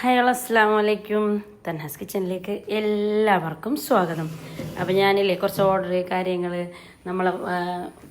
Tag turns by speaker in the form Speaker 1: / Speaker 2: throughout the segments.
Speaker 1: Hi അസ്സാം വലൈക്കും തൻഹാസ് കിച്ചണിലേക്ക് എല്ലാവർക്കും സ്വാഗതം. അപ്പോൾ ഞാനില്ലേ കുറച്ച് ഓർഡർ കാര്യങ്ങൾ നമ്മളെ ആ,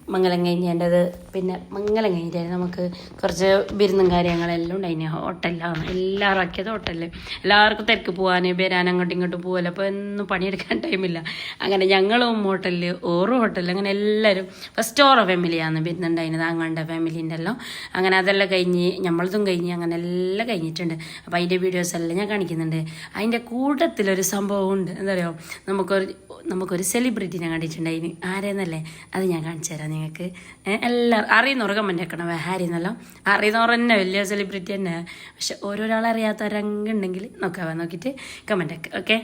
Speaker 1: മംഗലം കഴിഞ്ഞേന്റെത് പിന്നെ മംഗലം കഴിഞ്ഞിട്ട് നമുക്ക് കുറച്ച് ബിരുന്നും കാര്യങ്ങളെല്ലാം ഉണ്ടായിന്. ഹോട്ടലാണ് എല്ലാവരും ആക്കിയത് ഹോട്ടലിൽ എല്ലാവർക്കും തിരക്ക് പോകാൻ വരാൻ അങ്ങോട്ടും ഇങ്ങോട്ടും പോകല്ലോ അപ്പോൾ ഒന്നും പണിയെടുക്കാൻ ടൈമില്ല അങ്ങനെ ഞങ്ങളും ഹോട്ടലിൽ ഓറ് ഹോട്ടലിൽ അങ്ങനെ എല്ലാവരും ഫസ്റ്റ് ഓറ ഫാമിലിയാണ് ബിരുന്നുണ്ടായിരുന്നത് അങ്ങാണ്ട ഫാമിലീന്റെ എല്ലാം. അങ്ങനെ അതെല്ലാം കഴിഞ്ഞ് നമ്മളതും കഴിഞ്ഞ് അങ്ങനെ എല്ലാം കഴിഞ്ഞിട്ടുണ്ട്. അപ്പോൾ അതിന്റെ വീഡിയോസ് എല്ലാം ഞാൻ കാണിക്കുന്നുണ്ട്. അതിന്റെ കൂട്ടത്തിലൊരു സംഭവം ഉണ്ട്. എന്താ പറയുക നമുക്കൊരു നമുക്കൊരു സെലിബ്രിറ്റിനെ കണ്ടിട്ടുണ്ടായിന്. ആരെന്നല്ലേ? അത് ഞാൻ കാണിച്ചു തരാം നിങ്ങൾക്ക്. എല്ലാവരും അറിയുന്നവർ കമന്റ് ആക്കണം ഹാരി എന്നല്ലോ അറിയുന്നവർ തന്നെ വലിയ സെലിബ്രിറ്റി തന്നെ. പക്ഷെ ഓരോരാളെ അറിയാത്തവരങ്ങുണ്ടെങ്കിൽ നോക്കാവാ നോക്കിയിട്ട് കമന്റ് ആക്കുക ഓക്കെ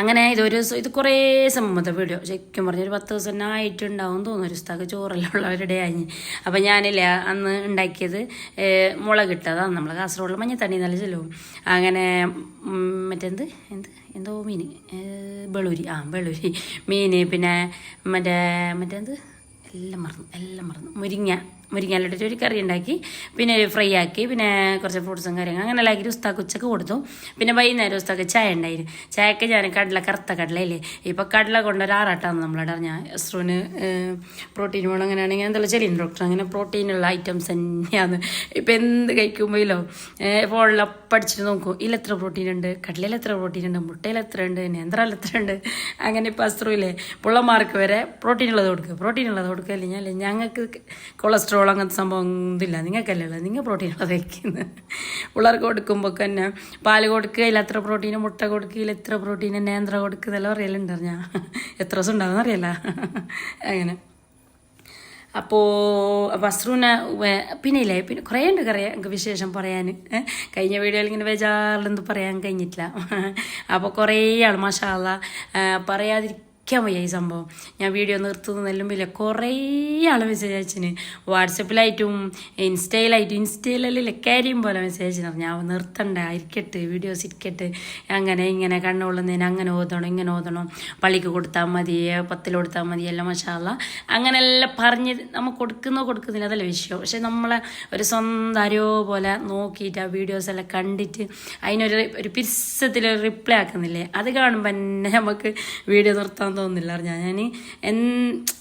Speaker 1: അങ്ങനെ ഇതൊരു ഇത് കുറേ സമയത്തെ വീഡിയോ ശരിക്കും പറഞ്ഞ ഒരു പത്ത് ദിവസം തന്നെ ആയിട്ടുണ്ടാവും തോന്നുന്നു. ഒരു സ്ഥലം ചോറെല്ലാം ഉള്ളവരുടെ ആഞ്ഞ് അപ്പം ഞാനില്ല അന്ന് ഉണ്ടാക്കിയത് മുളകിട്ടതാണ്. നമ്മൾ കാസർഗോഡിൽ മഞ്ഞത്തണ്ണി നല്ല ചെലവും അങ്ങനെ മറ്റെന്ത് എന്ത്? എന്തോ മീൻ വെളൂരി. ആ ബളൂരി മീൻ പിന്നെ മറ്റേ മറ്റെന്ത് എല്ലാം മറന്നു എല്ലാം മറന്നു. മുരിങ്ങ. മുരിങ്ങയിലിട്ടിട്ട് ഒരു കറി ഉണ്ടാക്കി പിന്നെ ഫ്രൈ ആക്കി പിന്നെ കുറച്ച് ഫ്രൂട്ട്സും കാര്യങ്ങളും. അങ്ങനെ എല്ലാം ആക്കി ഉസ്താക്ക് ഉച്ചയ്ക്ക് കൊടുത്തു. പിന്നെ വൈകുന്നേരം ഉസ്താക്ക് ചായ ഉണ്ടായിരുന്നു ചായക്ക് ഞാൻ കടല കറുത്ത കടലയില്ലേ ഇപ്പോൾ കടല കൊണ്ട് ഒരു ആറാട്ടാണ് നമ്മളവിടെ അറിഞ്ഞാൽ എസ്ട്രോന് പ്രോട്ടീൻ വേണം അങ്ങനെയാണെങ്കിൽ എന്തെല്ലാം ചെറിയ ഡോക്ടർ അങ്ങനെ പ്രോട്ടീനുള്ള ഐറ്റംസ് തന്നെയാണ്. ഇപ്പം എന്ത് കഴിക്കുമ്പോഴല്ലോ ഫോണിൽ പഠിച്ചിട്ട് നോക്കും. ഇതിൽ എത്ര പ്രോട്ടീൻ ഉണ്ട്? കടലയിൽ എത്ര പ്രോട്ടീൻ ഉണ്ട്? മുട്ടയിൽ എത്ര ഉണ്ട്? നേന്ത്രയിൽ എത്ര ഉണ്ട്? അങ്ങനെ ഇപ്പം അസ്ത്രമില്ലേ പുള്ളമാർക്ക് വരെ പ്രോട്ടീൻ ഉള്ളത് കൊടുക്കുക പ്രോട്ടീൻ ഉള്ളത് കൊടുക്കുക അല്ലെങ്കിൽ ഞങ്ങൾക്ക് കൊളസ്ട്രോൾ അങ്ങനത്തെ സംഭവം ഇതില്ല നിങ്ങൾക്കല്ലേ ഉള്ളത് നിങ്ങൾ പ്രോട്ടീൻ ഉള്ളത് കഴിക്കുന്നത്. പിള്ളേർക്ക് കൊടുക്കുമ്പോൾ തന്നെ പാൽ കൊടുക്കുക അതിൽ പ്രോട്ടീൻ മുട്ട കൊടുക്കുക എത്ര പ്രോട്ടീൻ നേന്ത്ര കൊടുക്കുക ഇതെല്ലാം അറിയലുണ്ട് ഞാൻ. എത്ര ദിവസം ഉണ്ടാകുന്ന അറിയില്ല. അങ്ങനെ. അപ്പോൾ വസ്ത്രൂന പിന്നെ ഇല്ലേ പിന്നെ കുറേ ഉണ്ട് കറിയാം എനിക്ക് വിശേഷം പറയാൻ? കഴിഞ്ഞ വീഡിയോയിൽ ഇങ്ങനെ ബേജാറിലൊന്നും പറയാൻ കഴിഞ്ഞിട്ടില്ല. അപ്പോൾ കുറേ ആൾ മഷാല്ല പറയാതിരിക്കാൻ വയ്യ ഈ സംഭവം. ഞാൻ വീഡിയോ നിർത്തുന്നതെല്ലാം വലിയ കുറേ ആൾ മെസ്സേജ് അയച്ചിന്. വാട്സപ്പിലായിട്ടും ഇൻസ്റ്റയിലായിട്ടും ഇൻസ്റ്റയിലല്ലേ കാര്യം പോലെ മെസ്സേജ് അയച്ചിരുന്നു ഞാൻ നിർത്തണ്ട ഇരിക്കട്ടെ വീഡിയോസ് ഇരിക്കട്ടെ. അങ്ങനെ ഇങ്ങനെ കണ്ണുകൊള്ളുന്നതിന് അങ്ങനെ ഓതണം ഇങ്ങനെ ഓതണം. പള്ളിക്ക് കൊടുത്താൽ മതി പത്തിൽ കൊടുത്താൽ മതി എല്ലാം മഷാല്ല അങ്ങനെല്ലാം പറഞ്ഞ് നമ്മൾ കൊടുക്കുന്നോ കൊടുക്കുന്നില്ല അതല്ല വിഷയം. പക്ഷെ നമ്മളെ ഒരു സ്വന്തം ആരോ പോലെ നോക്കിയിട്ട് ആ വീഡിയോസ് എല്ലാം കണ്ടിട്ട് അതിനൊരു ഒരു പിരിസത്തിൽ റിപ്ലൈ ആക്കുന്നില്ലേ? അത് കാണുമ്പോൾ തന്നെ നമുക്ക് വീഡിയോ നിർത്താൻ തോന്നുന്നില്ല. അറിഞ്ഞാൽ ഞാൻ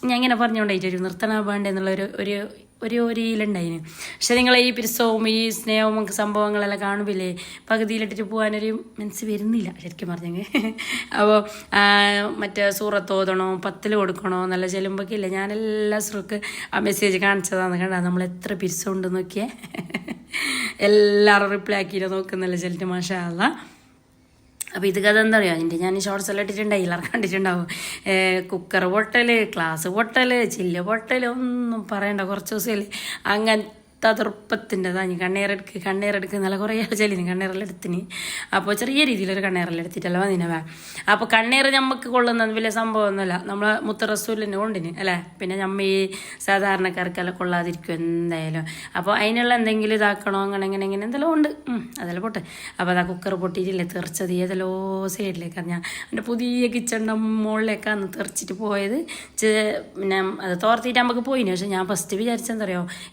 Speaker 1: ഞാൻ ഇങ്ങനെ പറഞ്ഞുകൊണ്ടായിട്ട് ഒരു നിർത്തണ വേണ്ട എന്നുള്ള ഒരു ഒരു ഒരു ഒരു ഈലുണ്ടായിന് പക്ഷെ നിങ്ങൾ ഈ പിരിസവും ഈ സ്നേഹവും ഒക്കെ സംഭവങ്ങളെല്ലാം കാണുമ്പില്ലേ പകുതിയിലിട്ടിട്ട് പോകാനൊരു മനസ്സ് വരുന്നില്ല ശരിക്കും പറഞ്ഞെങ്കിൽ അപ്പോൾ മറ്റേ സൂറത്ത് ഓതണോ പത്തിൽ കൊടുക്കണോ നല്ല ചെലുമ്പൊക്കെ ഇല്ല? ഞാനെല്ലാ സുറുക്ക് ആ മെസ്സേജ് കാണിച്ചതാണ് കണ്ടാ നമ്മൾ എത്ര പിരിസമുണ്ട് നോക്കിയേ എല്ലാവരും റിപ്ലൈ ആക്കിയിട്ട് നോക്കുന്നില്ല ചെല്ലിട്ട് മാഷാ അല്ല അപ്പോൾ ഇത് കഥ എന്താ പറയുക അതിന്റെ ഞാൻ ഷോർട്സ് എല്ലാം ഇട്ടിട്ടുണ്ടായി എല്ലാവർക്കും കണ്ടിട്ടുണ്ടാവും. കുക്കർ പൊട്ടൽ ഗ്ലാസ് പൊട്ടൽ ചില്ല് പൊട്ടൽ ഒന്നും പറയണ്ട കുറച്ച് ദിവസമല്ലേ? അങ്ങനത്തെ തൃപ്പത്തിന്റെതാണ് കണ്ണേറെടുക്ക് കണ്ണേറെടുക്ക് നല്ല കുറേ ചെല്ലിന് എടുത്തിന്. അപ്പോൾ ചെറിയ രീതിയിലൊരു കണ്ണീരെല്ലാം എടുത്തിട്ടല്ല വേ. അപ്പോൾ കണ്ണീർ നമുക്ക് കൊള്ളുന്നത് വലിയ സംഭവമൊന്നുമല്ല. നമ്മളെ മുത്തറസൂലിനെ കൊണ്ടിന് അല്ലേ? പിന്നെ നമ്മ ഈ സാധാരണക്കാർക്കെല്ലാം കൊള്ളാതിരിക്കും എന്തായാലും. അപ്പോൾ അതിനുള്ള എന്തെങ്കിലും ഇതാക്കണോ അങ്ങനെ ഇങ്ങനെ ഇങ്ങനെ എന്തെല്ലാം ഉണ്ട്. അതെല്ലാം പോട്ടെ. അപ്പോൾ അതാ കുക്കർ പൊട്ടിയിട്ടില്ലേ തെറിച്ചത് ഏതെല്ലോ സൈഡിലേക്ക്. അറിഞ്ഞാൽ എന്റെ പുതിയ കിച്ചണിന്റെ മുകളിലേക്കാണ് തെറിച്ചിട്ട് പോയത്. പിന്നെ അത് തോർത്തിട്ട് നമുക്ക് പോയിന്. പക്ഷെ ഞാൻ ഫസ്റ്റ് വിചാരിച്ചെന്താ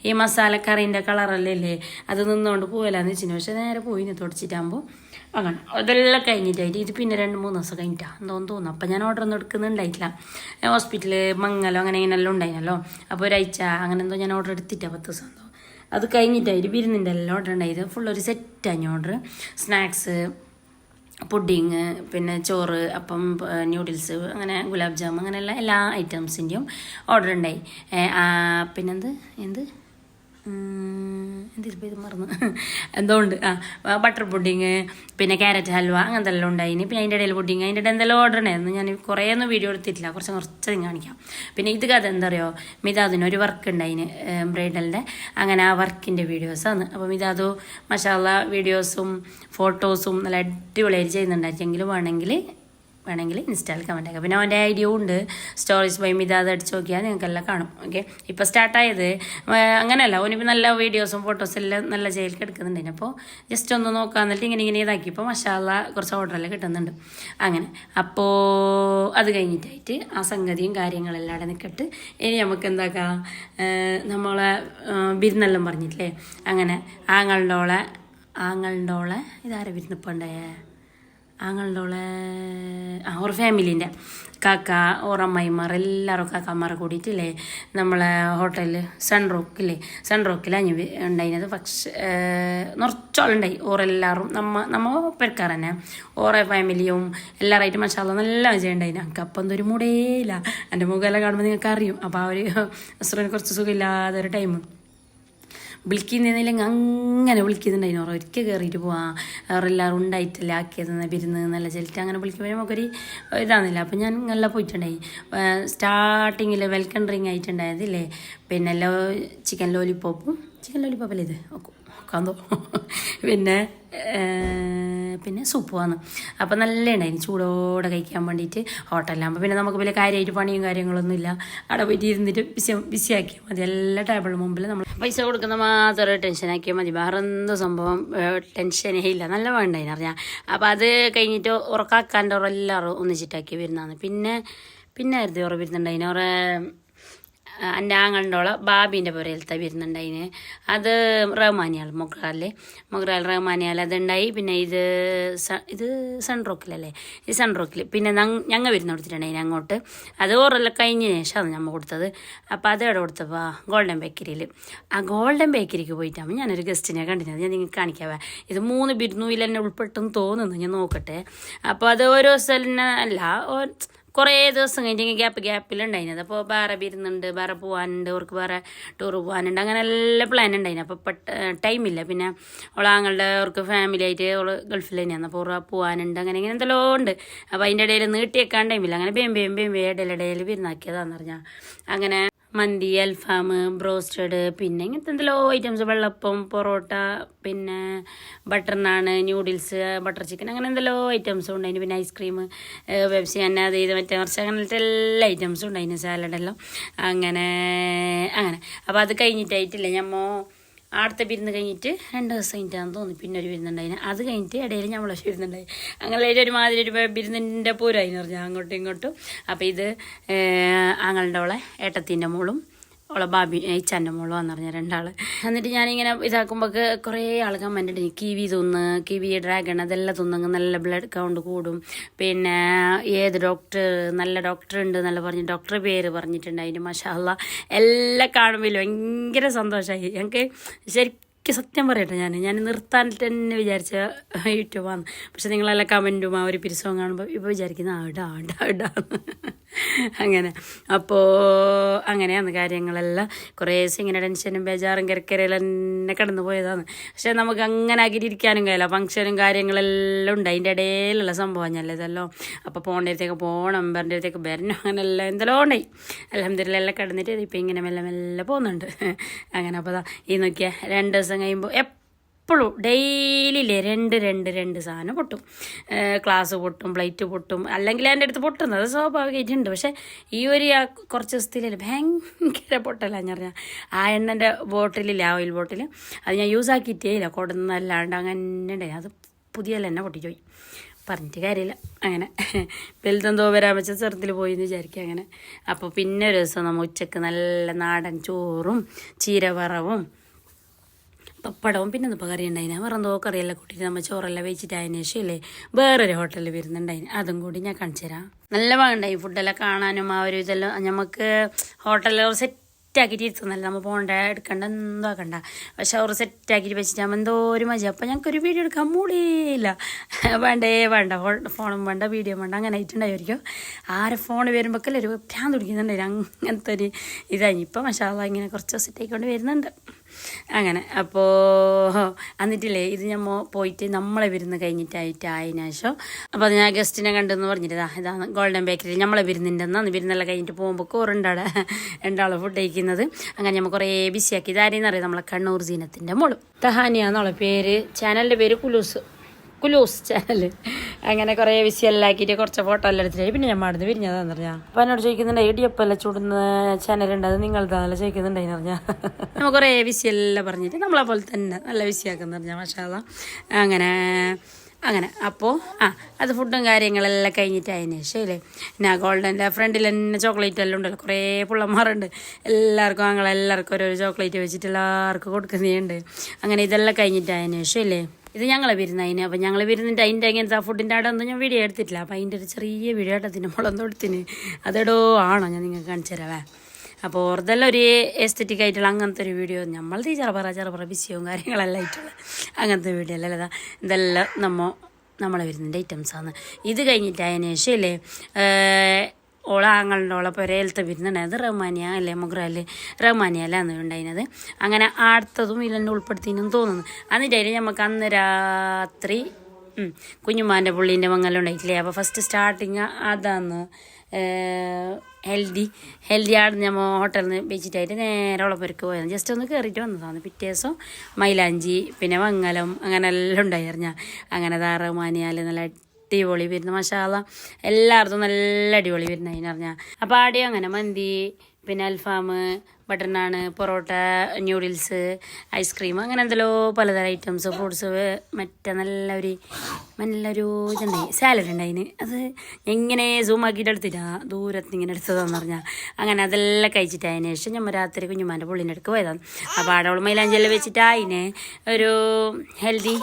Speaker 1: ഈ ഈ മസാലക്കറീന്റെ കളറല്ലേ അല്ലേ അത് നിന്നുകൊണ്ട് പോകലാന്ന് വെച്ചിന്. പക്ഷെ നേരെ പോയിന് തുടച്ചിട്ടാകുമ്പോൾ അങ്ങനെ അതെല്ലാം കഴിഞ്ഞിട്ടായിട്ട് ഇത് പിന്നെ രണ്ട് മൂന്ന് ദിവസം കഴിഞ്ഞിട്ടാ. എന്തോന്ന് തോന്നുന്നു. അപ്പം ഞാൻ ഓർഡർ ഒന്നും എടുക്കുന്നുണ്ടായിട്ടില്ല. ഹോസ്പിറ്റൽ മങ്ങലോ അങ്ങനെ ഇങ്ങനെല്ലാം ഉണ്ടായിരുന്നല്ലോ അപ്പോൾ ഒരാഴ്ച അങ്ങനെ എന്തോ ഞാൻ ഓർഡർ എടുത്തിട്ടാ പത്ത് ദിവസം എന്തോ. അത് കഴിഞ്ഞിട്ടായിട്ട് ബിരുന്നിന്റെ എല്ലാം ഓർഡർ ഉണ്ടായത്. ഫുൾ ഒരു സെറ്റാണ് ഓർഡർ സ്നാക്സ് പുഡിങ് പിന്നെ ചോറ് അപ്പം ന്യൂഡിൽസ് അങ്ങനെ ഗുലാബ് ജാം അങ്ങനെയുള്ള എല്ലാ ഐറ്റംസിന്റെയും ഓർഡർ ഉണ്ടായി. പിന്നെന്ത്? എന്ത്? എന്തിപ്പോൾ ഇത് മറന്നു. എന്തോ ഉണ്ട് ആ ബട്ടർ പുഡിങ് പിന്നെ ക്യാരറ്റ് ഹൽവ അങ്ങനത്തെ എല്ലാം ഉണ്ടായിന്. പിന്നെ അതിന്റെ ഇടയിൽ പുഡിങ് അതിന്റെ ഇടയിൽ എന്തെല്ലാം ഓർഡർ ഉണ്ടായിരുന്നു. ഞാൻ കുറേ ഒന്നും വീഡിയോ എടുത്തിട്ടില്ല. കുറച്ച് കുറച്ചധികം കാണിക്കാം. പിന്നെ ഇത് കഥ എന്താ പറയുക മിതാദിന് ഒരു വർക്ക് ഉണ്ടായിന് ബ്രൈഡലിന്റെ അങ്ങനെ ആ വർക്കിന്റെ വീഡിയോസാണ് അപ്പോൾ മിതാദു മഷാല വീഡിയോസും ഫോട്ടോസും നല്ല അടിപൊളിയായിട്ട് ചെയ്യുന്നുണ്ടായിരിക്കെങ്കിലും വേണമെങ്കിൽ വേണമെങ്കിൽ ഇൻസ്റ്റാൾ കമന്റ് ആക്കാം പിന്നെ അവന്റെ ഐഡിയ ഉണ്ട്. സ്റ്റോറീസ് ബൈ മിത അത് അടിച്ച് നോക്കിയാൽ നിങ്ങൾക്കെല്ലാം കാണും. ഓക്കെ ഇപ്പോൾ സ്റ്റാർട്ടായത് അങ്ങനെയല്ല. ഓനിപ്പോൾ നല്ല വീഡിയോസും ഫോട്ടോസും എല്ലാം നല്ല ജയിലിൽ എടുക്കുന്നുണ്ട്. അപ്പോൾ ജസ്റ്റ് ഒന്ന് നോക്കുക എന്നിട്ട് ഇങ്ങനെ ഇങ്ങനെ ഇതാക്കി. ഇപ്പോൾ മഷാല കുറച്ച് ഓർഡറെല്ലാം കിട്ടുന്നുണ്ട്. അങ്ങനെ. അപ്പോൾ അത് കഴിഞ്ഞിട്ടായിട്ട് ആ സംഗതിയും കാര്യങ്ങളെല്ലാം അവിടെ നിൽക്കട്ട് ഇനി നമുക്ക് എന്താക്കാം? നമ്മളെ വിരുന്നെല്ലാം പറഞ്ഞിട്ടില്ലേ? അങ്ങനെ. ആങ്ങളുടെ ഓളെ ആങ്ങളുടെ ഓളെ ഇതാരെ വിരുന്നിപ്പണ്ടേ ആങ്ങളുടെ ഓളെ ആ ഓർ ഫാമിലീന്റെ കാക്ക ഓർ എല്ലാവരും കാക്കമാർ കൂടിയിട്ടില്ലേ? നമ്മളെ ഹോട്ടലിൽ സൺ റോക്കില്ലേ സൺ റോക്കിൽ അഞ്ഞു ഉണ്ടായിരുന്നത്. പക്ഷേ നിറച്ചോളുണ്ടായി ഓരെല്ലാവരും നമ്മ നമ്മ പെരക്കാർ തന്നെ ഓറെ ഫാമിലിയും എല്ലാവരായിട്ട് മഷാല നല്ല വിജയമുണ്ടായി ഞങ്ങൾക്ക് അപ്പം എന്തൊരു മുടേയില്ല എന്റെ മുഖമെല്ലാം കാണുമ്പോൾ നിങ്ങൾക്ക് അറിയും അപ്പോൾ ആ ഒരു അസുറിന് കുറച്ച് സുഖമില്ലാതൊരു ഒരു ടൈം വിളിക്കുന്നില്ലെങ്കിൽ അങ്ങനെ വിളിക്കുന്നുണ്ടായിരുന്നു. ഓരോ ഒരിക്കൽ കയറിയിട്ട് പോവാം. അവരെല്ലാവരും ഉണ്ടായിട്ടില്ല ആക്കിയത് വിരുന്ന് നല്ല ചെലിറ്റ് അങ്ങനെ വിളിക്കുമ്പോൾ നമുക്കൊരു ഇതാണെന്നില്ല അപ്പം ഞാൻ നല്ല പോയിട്ടുണ്ടായി. സ്റ്റാർട്ടിങ്ങിൽ വെൽക്കം ഡ്രിങ്ക് ആയിട്ടുണ്ടായതില്ലേ? പിന്നെ ലോ ചിക്കൻ ലോലിപ്പോപ്പും ചിക്കൻ ലോലിപ്പോപ്പല്ലേ ഇത്? കാന്തോ പിന്നെ പിന്നെ സൂപ്പ് വന്നു അപ്പം നല്ല ഉണ്ടായിരുന്നു ചൂടോടെ കഴിക്കാൻ വേണ്ടിയിട്ട് ഹോട്ടലിലാകുമ്പോൾ പിന്നെ നമുക്ക് വലിയ കാര്യമായിട്ട് പണിയും കാര്യങ്ങളൊന്നും ഇല്ല അവിടെ പോയിട്ട് ഇരുന്നിട്ട് ബിസി ബിസിയാക്കിയാൽ മതി. എല്ലാ ടേബിളിന് മുമ്പിൽ നമ്മൾ പൈസ കൊടുക്കുന്ന മാത്രം ടെൻഷനാക്കിയാൽ മതി. വേറെ എന്ത് സംഭവം ടെൻഷനേ ഇല്ല. നല്ല വേണ്ടായിരുന്നു അറിയാം. അപ്പോൾ അത് കഴിഞ്ഞിട്ട് ഉറക്കാക്കാന്റെ എല്ലാവരും ഒന്നിച്ചിട്ടാക്കി വരുന്നതാണ്. പിന്നെ പിന്നെ ആയിരുന്നു ഉറ വരുന്നുണ്ടായിരുന്നു ഉറ എന്റെ ആങ്ങളുടെ ബാബീന്റെ പുരയിലത്തെ വരുന്നുണ്ടായിന്. അത് റഹ്മാനിയാൽ മൊഗ്രാലിൽ മൊഗ്രാൽ റഹ്മാനിയാൽ അതുണ്ടായി. പിന്നെ ഇത് ഇത് സൺറോക്കിലല്ലേ ഇത് സൺറോക്കിൽ സൺ പിന്നെ ഞങ്ങൾ വരുന്ന കൊടുത്തിട്ടുണ്ടായിന് അങ്ങോട്ട്. അത് ഓറെല്ലാം കഴിഞ്ഞ ശേഷമാണ് നമ്മൾ കൊടുത്തത്. അപ്പോൾ അത് എവിടെ കൊടുത്തപ്പോൾ ഗോൾഡൻ ബേക്കറിയിൽ ആ ഗോൾഡൻ ബേക്കറിക്ക് പോയിട്ടാകുമ്പോൾ ഞാനൊരു ഗസ്റ്റിനെ കണ്ടിരുന്നത്. ഞാൻ നിങ്ങൾക്ക് കാണിക്കാവേ. ഇത് മൂന്ന് ബിരുന്നൂയിൽ തന്നെ ഉൾപ്പെട്ടെന്ന് തോന്നുന്നു. ഞാൻ നോക്കട്ടെ. അപ്പോൾ അത് ഓരോ സ്ഥലം അല്ല. കുറേ ദിവസം കഴിഞ്ഞ് ഗ്യാപ്പ് ഗ്യാപ്പിലുണ്ടായിരുന്നത് അപ്പോൾ വേറെ വരുന്നുണ്ട് വേറെ പോകാനുണ്ട് അവർക്ക് വേറെ ടൂർ പോകാനുണ്ട് അങ്ങനെ എല്ലാ പ്ലാൻ ഉണ്ടായിരുന്നു അപ്പോൾ പെട്ട ടൈമില്ല പിന്നെ ഓളാങ്ങളുടെ അവർക്ക് ഫാമിലി ആയിട്ട് ഓൾ ഗൾഫിൽ തന്നെയാണ്. അപ്പോൾ ഓർ പോകാനുണ്ട് അങ്ങനെ ഇങ്ങനെ എന്തെല്ലോ ഉണ്ട്. അപ്പോൾ അതിന്റെ ഇടയിൽ നീട്ടിയേക്കാൻ ടൈമില്ല അങ്ങനെ ബേം ബേം ബേം ബേ ഇടയിലിടയിൽ വരുന്നാക്കിയതാന്ന് പറഞ്ഞാൽ അങ്ങനെ മന്തി അൽഫാം ബ്രോസ്റ്റഡ് പിന്നെ ഇങ്ങനത്തെ എന്തെല്ലോ ഐറ്റംസ് വെള്ളപ്പം പൊറോട്ട പിന്നെ ബട്ടർ നാണ് ന്യൂഡിൽസ് ബട്ടർ ചിക്കൻ അങ്ങനെ എന്തെല്ലോ ഐറ്റംസും ഉണ്ടായിന് പിന്നെ ഐസ്ക്രീം വെബ്സി തന്നെ അത് ഇത് മറ്റേ കുറച്ച് അങ്ങനത്തെ എല്ലാ ഐറ്റംസും ഉണ്ടായിന് സാലഡെല്ലാം അങ്ങനെ അങ്ങനെ. അപ്പോൾ അത് കഴിഞ്ഞിട്ടായിട്ടില്ല. ഞമ്മോ ആടത്തെ വിരുന്ന് കഴിഞ്ഞിട്ട് രണ്ട് ദിവസം കഴിഞ്ഞിട്ടാന്ന് തോന്നി. പിന്നെ ഒരു വിരുന്നുണ്ടായിന്. അത് കഴിഞ്ഞിട്ട് ഇടയിൽ ഞാൻ വിളിച്ച് വിരുന്നുണ്ടായി. അങ്ങനെ ഒരു മാതിരി ഒരു വിരുന്നിന്റെ പൂരമായിന്ന് പറഞ്ഞു. അങ്ങോട്ടും ഇങ്ങോട്ടും. അപ്പോൾ ഇത് ആങ്ങളുടെ അവളെ ഏട്ടത്തിന്റെ മോളും ഓളെ ബാബി അയച്ച എന്റെ മോളോ എന്ന് പറഞ്ഞ രണ്ടാൾ എന്നിട്ട് ഞാനിങ്ങനെ ഇതാക്കുമ്പോൾ കുറേ ആൾ കമന്റ് ഉണ്ട് കിവി തിന്ന് കിവി ഡ്രാഗൺ അതെല്ലാം തിന്നെങ്കിൽ നല്ല ബ്ലഡ് കൗണ്ട് കൂടും. പിന്നെ ഏത് ഡോക്ടർ നല്ല ഡോക്ടർ ഉണ്ട് എന്നല്ല പറഞ്ഞ് ഡോക്ടറെ പേര് പറഞ്ഞിട്ടുണ്ട്. അതിന് മഷാല്ല എല്ലാം കാണുമ്പോൾ ഭയങ്കര സന്തോഷമായി ഞങ്ങൾക്ക് ശരിക്കും എനിക്ക് സത്യം പറയട്ടെ ഞാൻ. ഞാൻ നിർത്താൻ തന്നെ വിചാരിച്ച യൂട്യൂബാണ്. പക്ഷെ നിങ്ങളെല്ലാം കമന്റും ആ ഒരു പിരിസവും കാണുമ്പോൾ ഇപ്പോൾ വിചാരിക്കുന്ന ആടാ ആടാ ഇടാ അങ്ങനെ. അപ്പോൾ അങ്ങനെയാണ് കാര്യങ്ങളെല്ലാം. കുറേ ഇങ്ങനെ ടെൻഷനും ബേജാറും കിരക്കരയിലും തന്നെ കടന്നു പോയതാണ്. പക്ഷെ നമുക്ക് അങ്ങനെ ആക്കിയിട്ടിരിക്കാനും കഴിയില്ല. ഫംഗ്ഷനും കാര്യങ്ങളെല്ലാം ഉണ്ട്. അതിന്റെ ഇടയിലുള്ള സംഭവം ഞാൻ ഇതല്ലോ? അപ്പോൾ പോകേണ്ട അടുത്തേക്ക് പോകണം അമ്പറിന്റെ അടുത്തേക്ക് വരണം അങ്ങനെല്ലാം എന്തെല്ലാം ഉണ്ടായി. അലഹമ്മദില്ല എല്ലാം കിടന്നിട്ട് ഇപ്പം ഇങ്ങനെ മെല്ലെ മെല്ലെ പോകുന്നുണ്ട്. അങ്ങനെ അപ്പോൾ ഈ നോക്കിയാൽ രണ്ട് ദിവസം കഴിയുമ്പോൾ എപ്പോഴും ഡെയിലിയിലെ രണ്ട് രണ്ട് രണ്ട് സാധനം പൊട്ടും. ക്ലാസ് പൊട്ടും പ്ലേറ്റ് പൊട്ടും. അല്ലെങ്കിൽ എന്റെ അടുത്ത് പൊട്ടുന്നത് സ്വാഭാവികമായിട്ടുണ്ട്. പക്ഷേ ഈ ഒരു കുറച്ച് ദിവസത്തിലല്ലേ ഭയങ്കര പൊട്ടല്ല ഞാൻ പറഞ്ഞാൽ ആ എണ്ണന്റെ ബോട്ടിലില്ല ആ ഓയിൽ ബോട്ടിൽ അത് ഞാൻ യൂസ് ആക്കിയിട്ടേ ഇല്ല കൊടുന്നല്ലാണ്ട് അങ്ങനെ ഉണ്ടായി അത് പുതിയ എണ്ണ പൊട്ടിപ്പോയി. പറഞ്ഞിട്ട് കാര്യമില്ല. അങ്ങനെ വലുതെന്തോ വരാൻ വെച്ച ചെറുതിൽ പോയി എന്ന് വിചാരിക്കുക അങ്ങനെ. അപ്പോൾ പിന്നെ ഒരു ദിവസം നമ്മൾ ഉച്ചയ്ക്ക് നല്ല നാടൻ ചോറും ചീരവറവും പപ്പടവും പിന്നെ ഇപ്പോൾ കറി ഉണ്ടായിന്. വേറെ എന്തോ കറിയെല്ലാം കൂട്ടിയിട്ട് നമ്മൾ ചോറെല്ലാം വെച്ചിട്ട് അതിന് ശേഷം ഇല്ലേ വേറൊരു ഹോട്ടലിൽ വരുന്നുണ്ടായിന്. അതും കൂടി ഞാൻ കാണിച്ചു തരാം. നല്ല ഭാഗമുണ്ടായി ഫുഡെല്ലാം കാണാനും ആ ഒരു ഇതെല്ലാം നമുക്ക് ഹോട്ടലിൽ സെറ്റാക്കിയിട്ട് ഇരുത്തുന്നല്ല നമ്മൾ പോകണ്ട എടുക്കണ്ട എന്തോ ആക്കണ്ട. പക്ഷെ അവർ സെറ്റാക്കിയിട്ട് വെച്ചിട്ടാകുമ്പോൾ എന്തോ ഒരു മജ. അപ്പം ഞങ്ങൾക്കൊരു വീഡിയോ എടുക്കാൻ മൂടിയില്ല. വേണ്ടേ വേണ്ട. ഫോണും വേണ്ട വീഡിയോ വേണ്ട. അങ്ങനെ ആയിട്ടുണ്ടായിരിക്കും. ആരെ ഫോൺ വരുമ്പോഴൊക്കെ ഒരു ഭ്രാന്ത് പിടിക്കുന്നുണ്ടായിരുന്നു അങ്ങനത്തെ ഒരു ഇതായി. ഇപ്പം മഷാല ഇങ്ങനെ കുറച്ച് സെറ്റായിക്കൊണ്ട് വരുന്നുണ്ട്. അങ്ങനെ. അപ്പോൾ എന്നിട്ടില്ലേ ഇത് ഞമ്മ പോയിട്ട് നമ്മളെ വിരുന്ന് കഴിഞ്ഞിട്ടായിട്ട് അപ്പോൾ അത് ഞാൻ ഗസ്റ്റിനെ കണ്ടെന്ന് പറഞ്ഞിട്ടാ ഇതാ ഇതാണ് ഗോൾഡൻ ബേക്കറി നമ്മളെ വിരുന്നുണ്ടെന്ന് അന്ന് വിരുന്നെല്ലാം കഴിഞ്ഞിട്ട് പോകുമ്പോൾ കോറുണ്ടാടെ രണ്ടാൾ ഫുഡ് കഴിക്കുന്നത്. അങ്ങനെ നമ്മൾ കുറേ ബിസിയാക്കി ഇതാരെന്നറിയാം നമ്മളെ കണ്ണൂർ ജീനത്തിന്റെ മോൾ. തഹാനിയാന്നുള്ള പേര്. ചാനലിന്റെ പേര് കുലൂസ്. കുലൂസ് ചാനൽ അങ്ങനെ കുറേ വിസിയെല്ലാം ആക്കിയിട്ട് കുറച്ച് ഫോട്ടോ എല്ലാം എടുത്തിട്ട് പിന്നെ ഞാൻ മാടുന്ന് പിരിഞ്ഞതാന്ന് പറഞ്ഞാൽ അപ്പം എന്നോട് ചോദിക്കുന്നുണ്ട് ഇടിയപ്പല്ല ചൂടുന്ന ചാനലുണ്ട് അത് നിങ്ങളതാണല്ലോ ചോദിക്കുന്നുണ്ടായി പറഞ്ഞാൽ നമ്മൾ കുറേ വിസിയെല്ലാം പറഞ്ഞിട്ട് നമ്മളെ പോലെ തന്നെ നല്ല വിസിയാക്കുന്ന പറഞ്ഞാൽ മഷാല അങ്ങനെ അങ്ങനെ. അപ്പോൾ ആ അത് ഫുഡും കാര്യങ്ങളെല്ലാം കഴിഞ്ഞിട്ട് അതിന് ശേഷം ഇല്ലേ പിന്നെ ഗോൾഡന്റെ ഫ്രണ്ടിൽ തന്നെ ചോക്ലേറ്റ് എല്ലാം ഉണ്ടല്ലോ കുറേ പിള്ളമാരുണ്ട് എല്ലാവർക്കും ഞങ്ങൾ എല്ലാവർക്കും ഓരോ ചോക്ലേറ്റ് വെച്ചിട്ട് എല്ലാവർക്കും കൊടുക്കുന്നുണ്ട്. അങ്ങനെ ഇതെല്ലാം കഴിഞ്ഞിട്ട് അതിന് ശേഷം ഇല്ലേ ഇത് ഞങ്ങളെ വിരുന്നതിന് അപ്പം ഞങ്ങൾ വിരുന്നിന്റെ അതിന്റെ അങ്ങനത്തെ ഫുഡിന്റെ അവിടെ ഒന്നും ഞാൻ വീഡിയോ എടുത്തിട്ടില്ല. അപ്പം അതിന്റെ ഒരു ചെറിയ വീഡിയോ ആട്ടത്തിന് മുളം തൊടുത്തിന് അതെടോ ആണോ ഞാൻ നിങ്ങൾക്ക് കാണിച്ചു തരാവേ അപ്പോൾ ഓർതെല്ലാം ഒരു എസ്തറ്റിക് ആയിട്ടുള്ള അങ്ങനത്തെ ഒരു വീഡിയോ നമ്മൾ ഈ ചെറുപറ ചെറുപറ ബിസിയും കാര്യങ്ങളെല്ലാം ആയിട്ടുള്ള അങ്ങനത്തെ വീഡിയോ അല്ലേ അതാ ഇതെല്ലാം നമ്മൾ നമ്മളെ വരുന്നതിന്റെ ഐറ്റംസാണ് ഇത് കഴിഞ്ഞിട്ട് അതിന് ശേഷം ഓള ആങ്ങളുടെ പുരയിലത്തെ വിരുന്നുണ്ടായത് റഹ്മാനിയ അല്ലേ മുഗ്രാൽ റഹ്മാനിയല്ലാന്ന് ഉണ്ടായിരുന്നത്. അങ്ങനെ അടുത്തതും ഇല്ലെന്നെ ഉൾപ്പെടുത്തിയെന്നും തോന്നുന്നു. എന്നിട്ട് അതിന് നമുക്ക് അന്ന് രാത്രി കുഞ്ഞുമാന്റെ പുള്ളീന്റെ മംഗലം ഉണ്ടായിട്ടില്ലേ? അപ്പോൾ ഫസ്റ്റ് സ്റ്റാർട്ടിങ് അതാന്ന് ഹെൽത്തി ഹെൽത്തി ആടുന്ന് നമ്മൾ ഹോട്ടലിൽ നിന്ന് വെച്ചിട്ടായിട്ട് നേരെ ഉളപ്പുരക്ക് പോയത്. ജസ്റ്റ് ഒന്ന് കയറിയിട്ട് വന്നതാണ്. പിറ്റേ ദിവസം മൈലാഞ്ചി പിന്നെ മംഗലം അങ്ങനെ എല്ലാം ഉണ്ടായിരുന്നു അങ്ങനെ താറമാനിയാൽ നല്ല അടിപൊളി വരുന്നു. മസാല എല്ലായിടത്തും നല്ല അടിപൊളി വരുന്നു അതിന് പറഞ്ഞാൽ അപ്പോൾ ആടെയും അങ്ങനെ മന്തി പിന്നെ അൽഫാം ബട്ടർ നാണ് പൊറോട്ട ന്യൂഡിൽസ് ഐസ്ക്രീം അങ്ങനെ എന്തെല്ലോ പലതരം ഐറ്റംസ് ഫ്രൂട്ട്സ് മറ്റേ നല്ലൊരു നല്ലൊരു ഇതുണ്ടായി സാലഡ് ഉണ്ടായിന് അത് എങ്ങനെ സൂം ആക്കിയിട്ട് എടുത്തിട്ടാ ദൂരത്ത് ഇങ്ങനെ എടുത്തതെന്ന് പറഞ്ഞാൽ അങ്ങനെ അതെല്ലാം കഴിച്ചിട്ട് അതിന് ശേഷം ഞമ്മ രാത്രി കുഞ്ഞുമാന്റെ പുള്ളിന്റെ അടുക്ക് പോയതാണ് അപ്പോൾ ആടവൾ മൈലാഞ്ചെല്ലാം വെച്ചിട്ട് അതിന് ഒരു ഹെൽത്തി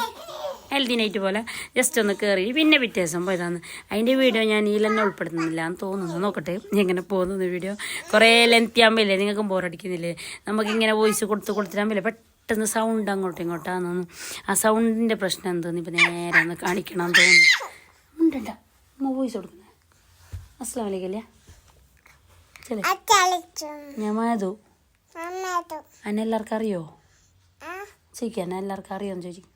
Speaker 1: ഹെൽത്തി നൈറ്റ് പോലെ ജസ്റ്റ് ഒന്ന് കയറി പിന്നെ പിറ്റേ ദിവസം പോയതാണ്. അതിന്റെ വീഡിയോ ഞാൻ ഈ തന്നെ ഉൾപ്പെടുത്തുന്നില്ല എന്ന് തോന്നുന്നു. നോക്കട്ടെ എങ്ങനെ പോകുന്നു വീഡിയോ കുറേ ലെങ്തി ആകുമ്പോഴല്ലേ നിങ്ങൾക്കും ബോറടിക്കുന്നില്ലേ നമുക്കിങ്ങനെ വോയിസ് കൊടുത്ത് കൊടുത്തിട്ടാകുമ്പോഴേ പെട്ടെന്ന് സൗണ്ട് അങ്ങോട്ടും ഇങ്ങോട്ടാന്ന് തോന്നുന്നു. ആ സൗണ്ടിന്റെ പ്രശ്നം എന്തെന്ന് ഇപ്പം നേരെ ഒന്ന് കാണിക്കണം എന്ന് തോന്നുന്നു ഉണ്ടണ്ട അമ്മ വോയിസ് കൊടുക്കുന്നത് അസ്സാം വലൈക്കല്ലേ ഞാൻ മാതു അന്നെല്ലാവർക്കും അറിയോ? ചോദിക്കാൻ എല്ലാവർക്കും അറിയാമെന്ന് ചോദിക്കും.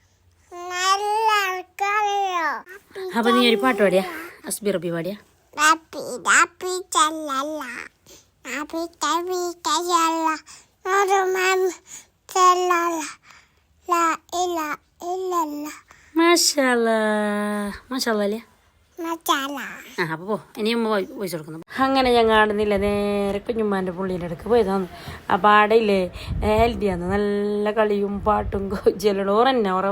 Speaker 1: അപ്പൊ നീ ഒരു പാട്ട് പാടിയാ. അസ്ബി റബി പാടിയാ. മാഷാല്ല. അപ്പോൾ വോയിസ് കൊടുക്കുന്നു. അങ്ങനെ ഞാൻ കാണുന്നില്ല. നേരെ കുഞ്ഞുമ്മാന്റെ പുള്ളീന്റെ അടുക്ക് പോയതാണ്. അപ്പോൾ ആടയില്ലേ ഹെൽത്തിയാണ് നല്ല കളിയും പാട്ടും കൊച്ചിയല്ലോ ഓറന്നെ ഓറ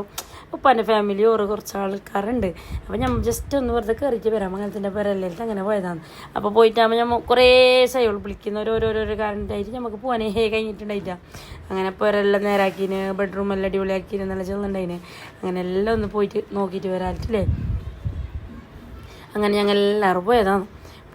Speaker 1: ഉപ്പാന്റെ ഫാമിലി ഓറ് കുറച്ച് ആൾക്കാരുണ്ട്. അപ്പോൾ ഞാൻ ജസ്റ്റ് ഒന്ന് വെറുതെ കയറിയിട്ട് വരാം. അങ്ങനത്തെ പേരല്ലേ അങ്ങനെ പോയതാണ്. അപ്പോൾ പോയിട്ടാകുമ്പോൾ ഞാൻ കുറേ സൈകൾ വിളിക്കുന്ന. ഓരോരോരോ കാരണത്തായിട്ട് നമുക്ക് പോകാനേ ഹേ കഴിഞ്ഞിട്ടുണ്ടായിട്ടാ അങ്ങനെ പേരെല്ലാം നേരാക്കിന് ബെഡ്റൂം എല്ലാം അടിപൊളിയാക്കിന് നല്ല ചെന്നുണ്ടായിന് അങ്ങനെ എല്ലാം ഒന്ന് പോയിട്ട് നോക്കിയിട്ട് വരാറ്റില്ലേ അങ്ങനെ ഞങ്ങൾ എല്ലാവരും പോയതാണ്.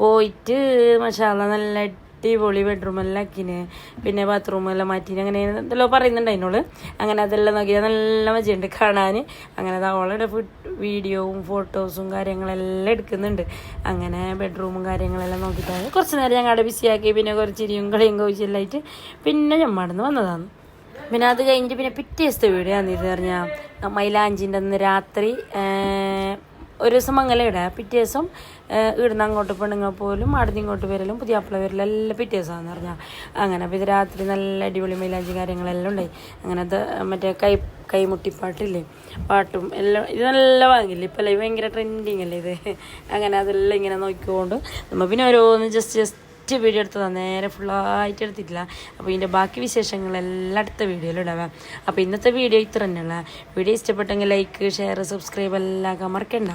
Speaker 1: പോയിട്ട് മഷാല നല്ല അടിപൊളി ബെഡ്റൂമെല്ലാം ആക്കിന്. പിന്നെ ബാത്റൂം ബാത്റൂമെല്ലാം മാറ്റിന്. അങ്ങനെ എന്തെല്ലോ പറയുന്നുണ്ട് അതിനോട് അങ്ങനെ അതെല്ലാം നോക്കിയാൽ നല്ല മജയുണ്ട് കാണാൻ അങ്ങനെ അവളുടെ വീഡിയോവും ഫോട്ടോസും കാര്യങ്ങളെല്ലാം എടുക്കുന്നുണ്ട്. അങ്ങനെ ബെഡ്റൂമും കാര്യങ്ങളെല്ലാം നോക്കിയിട്ടാണ് കുറച്ച് നേരം ഞങ്ങളുടെ ബിസിയാക്കി പിന്നെ കുറച്ച് ഇരിയും കളിയും കോച്ചിയെല്ലാം ആയിട്ട് പിന്നെ ഞമ്മടന്ന് വന്നതാണ്. പിന്നെ അത് കഴിഞ്ഞിട്ട് പിന്നെ പിറ്റേ ദിവസത്തെ വീഡിയോ ആണെന്ന് പറഞ്ഞാൽ മൈലാഞ്ചിന്റെ അന്ന് രാത്രി ഒരു ദിവസം മംഗലം ഇടാ. പിറ്റേ ദിവസം ഇവിടുന്ന് അങ്ങോട്ട് പെണ്ണുങ്ങൾ പോലും അവിടുന്ന് ഇങ്ങോട്ട് വരലും പുതിയ അപ്പള വരലും എല്ലാം പിറ്റേ ദിവസമാണെന്ന് പറഞ്ഞാൽ അങ്ങനെ അപ്പോൾ ഇത് രാത്രി നല്ല അടിപൊളി മൈലാഞ്ചി കാര്യങ്ങളെല്ലാം ഉണ്ടായി. അങ്ങനെ മറ്റേ കൈ കൈമുട്ടിപ്പാട്ടില്ലേ പാട്ടും എല്ലാം ഇത് നല്ല വാങ്ങില്ലേ ഇപ്പം ഭയങ്കര ട്രെൻഡിങ് അല്ലേ ഇത്? അങ്ങനെ അതെല്ലാം ഇങ്ങനെ നോക്കിക്കൊണ്ട് നമ്മൾ പിന്നെ ഓരോന്ന് ജസ്റ്റ് ജസ്റ്റ് ഫസ്റ്റ് വീഡിയോ എടുത്തതാണ് നേരെ ഫുള്ളായിട്ട് എടുത്തിട്ടില്ല. അപ്പോൾ ഇതിന്റെ ബാക്കി വിശേഷങ്ങളെല്ലാം അടുത്ത വീഡിയോയിൽ ഇടാം. അപ്പോൾ ഇന്നത്തെ വീഡിയോ ഇത്ര തന്നെയുള്ള. വീഡിയോ ഇഷ്ടപ്പെട്ടെങ്കിൽ ലൈക്ക് ഷെയർ സബ്സ്ക്രൈബ് എല്ലാം മറക്കണ്ട.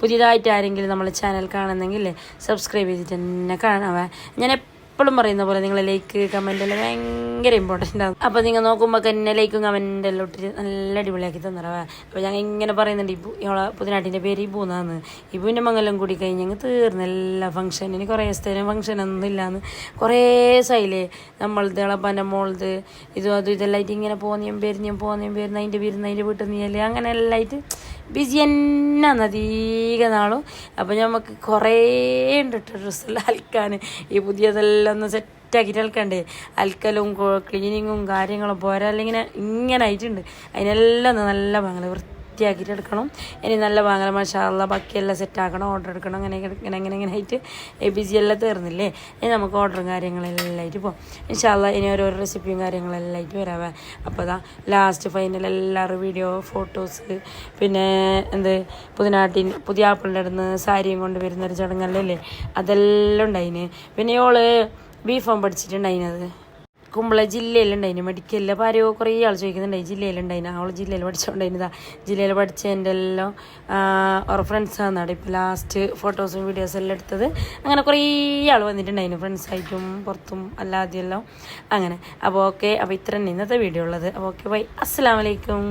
Speaker 1: പുതിയതായിട്ട് ആരെങ്കിലും നമ്മളെ ചാനൽ കാണുന്നെങ്കിൽ സബ്സ്ക്രൈബ് ചെയ്തിട്ട് തന്നെ കാണാവേ ഞാൻ എപ്പോഴും പറയുന്ന പോലെ നിങ്ങൾ ലൈക്ക് കമന്റ് എല്ലാം ഭയങ്കര ഇമ്പോർട്ടന്റ് ആണ്. അപ്പോൾ നിങ്ങൾ നോക്കുമ്പോൾ എന്നെ ലൈക്കും കമന്റ് എല്ലാം ഇട്ടിട്ട് നല്ല അടിപൊളിയാക്കി തന്നറവാ അപ്പോൾ ഞങ്ങൾ ഇങ്ങനെ പറയുന്നുണ്ട് ഇപ്പു ഇവളെ പുതിനാട്ടിന്റെ പേര് ഇപ്പൂന്നാന്ന് ഇപ്പൂന്റെ മംഗലം കൂടി കഴിഞ്ഞ് ഞങ്ങൾ തീർന്ന എല്ലാ ഫംഗ്ഷനിന് കുറേ സ്ഥലം ഫംഗ്ഷൻ ഒന്നും ഇല്ലാന്ന്. കുറേ സൈലേ നമ്മളത് ഇളപ്പന്റെ മോളത് ഇതും അതും ഇതെല്ലാം ആയിട്ട് ഇങ്ങനെ പോന്നെയും പെരിഞ്ഞും പോന്നെയും പേരുന്ന അതിന്റെ പേരുന്ന അതിന്റെ വീട്ടിൽ നീയല്ലേ അങ്ങനെ എല്ലാം ആയിട്ട് ബിസി തന്നെ അധിക നാളും. അപ്പോൾ നമുക്ക് കുറേ ഉണ്ട് ഡ്രസ്സെല്ലാം അലക്കാൻ ഈ പുതിയതെല്ലാം ഒന്ന് സെറ്റാക്കിയിട്ട് അലക്കണ്ടേ അലക്കലും ക്ലീനിങ്ങും കാര്യങ്ങളും പോരാ. അല്ലെങ്കിൽ ഇങ്ങനെ ആയിട്ടുണ്ട്. അതിനെല്ലാം ഒന്ന് നല്ല ഭംഗി വൃത്തിയാക്കിയിട്ട് എടുക്കണം. ഇനി നല്ല വാങ്ങല മഷാല ബാക്കിയെല്ലാം സെറ്റാക്കണം ഓർഡർ എടുക്കണം അങ്ങനെ ഇങ്ങനെ ഇങ്ങനെ ഇങ്ങനെ ആയിട്ട് എ ബി ജി എല്ലാം തീർന്നില്ലേ? ഇനി നമുക്ക് ഓർഡറും കാര്യങ്ങളെല്ലാം ആയിട്ട് പോകും ഇൻഷാല്ല ഇനി ഓരോരോ റെസിപ്പിയും കാര്യങ്ങളെല്ലാം ആയിട്ട് വരാവേ. അപ്പോൾ അതാ ലാസ്റ്റ് ഫൈനൽ എല്ലാവരും വീഡിയോ ഫോട്ടോസ് പിന്നെ എന്ത് പുതിനാട്ടിൻ പുതിയ ആപ്പിളിന്റെ അടുന്ന് സാരിയും കൊണ്ട് വരുന്നൊരു ചടങ്ങല്ലേ? അതെല്ലാം ഉണ്ടായിന്. പിന്നെ ഓൾ ബീഫോം പഠിച്ചിട്ടുണ്ടായിനത് കുമ്പള ജില്ലയിലുണ്ടായിന്. മെഡിക്കലിൽ അപ്പോൾ ആരോ കുറേ ആൾ ചോദിക്കുന്നുണ്ടായി ജില്ലയിലുണ്ടായിന്. അവൾ ജില്ലയിൽ പഠിച്ചുകൊണ്ടായിരുന്നതാ ജില്ലയിൽ പഠിച്ചതിന്റെ എല്ലാം ഓർ ഫ്രണ്ട്സ് അവിടെ. ഇപ്പോൾ ലാസ്റ്റ് ഫോട്ടോസും വീഡിയോസും എല്ലാം എടുത്തത്. അങ്ങനെ കുറേ ആൾ വന്നിട്ടുണ്ടായിരുന്നു ഫ്രണ്ട്സായിട്ടും പുറത്തും അല്ലാതെയെല്ലാം അങ്ങനെ. അപ്പോൾ ഓക്കെ അപ്പോൾ ഇത്ര ഇന്നത്തെ വീഡിയോ ഉള്ളത്. അപ്പോൾ ഓക്കെ ബൈ അസ്സാം വലൈക്കും